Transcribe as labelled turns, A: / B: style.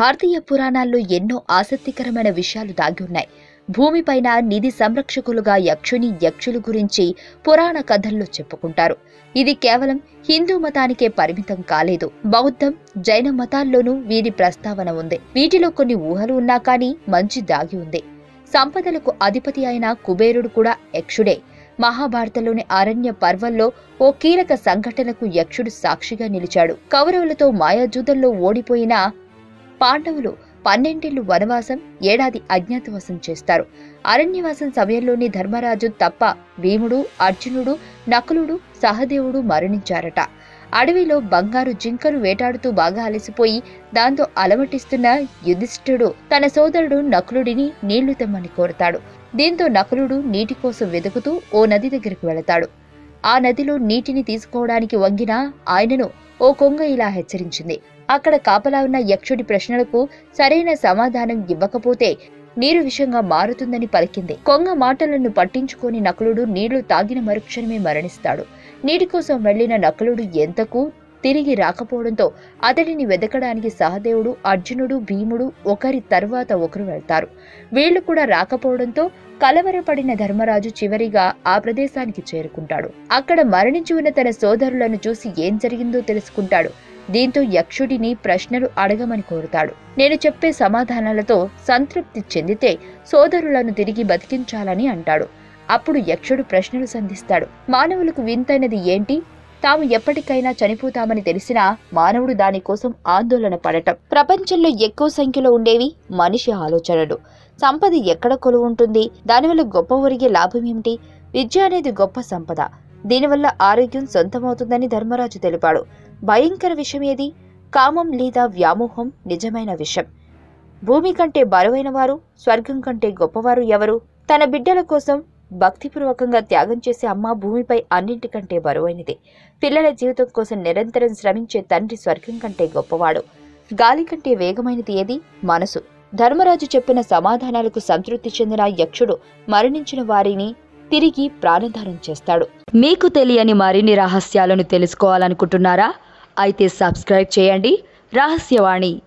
A: భారతీయ పురాణాల్లో ఎన్నో ఆసక్తికరమైన విషయాలు దాగి ఉన్నాయి. భూమిపైన నిధి సంరక్షకులుగా యక్షుని యక్షుల గురించి పురాణ కథల్లో చెప్పుకుంటారు. ఇది కేవలం హిందూ మతానికే పరిమితం కాలేదు. బౌద్ధం జైన మతాల్లోనూ వీరి ప్రస్తావన ఉంది. వీటిలో కొన్ని ఊహలు ఉన్నా కానీ మంచి దాగి ఉంది. సంపదలకు అధిపతి అయిన కుబేరుడు కూడా యక్షుడే. మహాభారతంలోని అరణ్య పర్వంలో ఓ కీలక సంఘటనకు యక్షుడు సాక్షిగా నిలిచాడు. కౌరవులతో మాయాజూదంలో ఓడిపోయిన పాండవులు పన్నెండేళ్ళు వనవాసం ఏడాది అజ్ఞాతవాసం చేస్తారు. అరణ్యవాసం సమయంలోని ధర్మరాజు తప్ప భీముడు అర్జునుడు నకులుడు సహదేవుడు మరణించారట. అడవిలో బంగారు జింకను వేటాడుతూ బాగా అలసిపోయి దాంతో అలమటిస్తున్న యుధిష్ఠుడు తన సోదరుడు నకులుడిని నీళ్ళు తెమ్మని కోరతాడు. దీంతో నకులుడు నీటి కోసం వెతుకుతూ ఓ నది దగ్గరికి వెళతాడు. ఆ నదిలో నీటిని తీసుకోవడానికి వంగిన ఆయనను ఓ కొంగ ఇలా హెచ్చరించింది. అక్కడ కాపలా ఉన్న యక్షుడి ప్రశ్నలకు సరైన సమాధానం ఇవ్వకపోతే నీరు విషంగా మారుతుందని పలికింది. కొంగ మాటలను పట్టించుకొని నకులుడు నీళ్ళు తాగిన మరుక్షణమే మరణిస్తాడు. నీటి కోసం వెళ్ళిన నకులుడు ఎంతకు తిరిగి రాకపోవడంతో అతడిని వెదకడానికి సహదేవుడు అర్జునుడు భీముడు ఒకరి తర్వాత ఒకరు వెళ్తారు. వీళ్ళు కూడా రాకపోవడంతో కలవరపడిన ధర్మరాజు చివరిగా ఆ ప్రదేశానికి చేరుకుంటాడు. అక్కడ మరణించి ఉన్న తన సోదరులను చూసి ఏం జరిగిందో తెలుసుకుంటాడు. దీంతో యక్షుడిని ప్రశ్నలు అడగమని కోరుతాడు. నేను చెప్పే సమాధానాలతో సంతృప్తి చెందితే సోదరులను తిరిగి బతికించాలని అంటాడు. అప్పుడు యక్షుడు ప్రశ్నలు సంధిస్తాడు. మానవులకు వింతైనది ఏంటి? తాము ఎప్పటికైనా చనిపోతామని తెలిసినా మానవుడు దానికోసం ఆందోళన పడటం. ప్రపంచంలో ఎక్కువ సంఖ్యలో ఉండేవి మనిషి ఆలోచనలు. సంపద ఎక్కడ కొలువు ఉంటుంది? దానివల్ల గొప్ప ఒరిగే లాభం ఏమిటి? విద్య అనేది గొప్ప సంపద. దీనివల్ల ఆరోగ్యం సొంతమవుతుందని ధర్మరాజు తెలిపాడు. భయంకర విషయం ఏది? కామం లేదా వ్యామోహం నిజమైన విషయం. భూమి కంటే బరువైన వారు స్వర్గం కంటే గొప్పవారు ఎవరు? తన బిడ్డల కోసం భక్తిపూర్వకంగా త్యాగం చేసే అమ్మ భూమిపై అన్నింటికంటే బరువైనది. పిల్లల జీవితం కోసం నిరంతరం శ్రమించే తండ్రి స్వర్గం కంటే గొప్పవాడు. గాలి కంటే వేగమైనది ఏది? మనసు. ధర్మరాజు చెప్పిన సమాధానాలకు సంతృప్తి చెందిన యక్షుడు మరణించిన వారిని తిరిగి ప్రాణధారం చేస్తాడు.
B: మీకు తెలియని మరిన్ని రహస్యాలను తెలుసుకోవాలనుకుంటున్నారా? అయితే సబ్స్క్రైబ్ చేయండి. రహస్యవాణి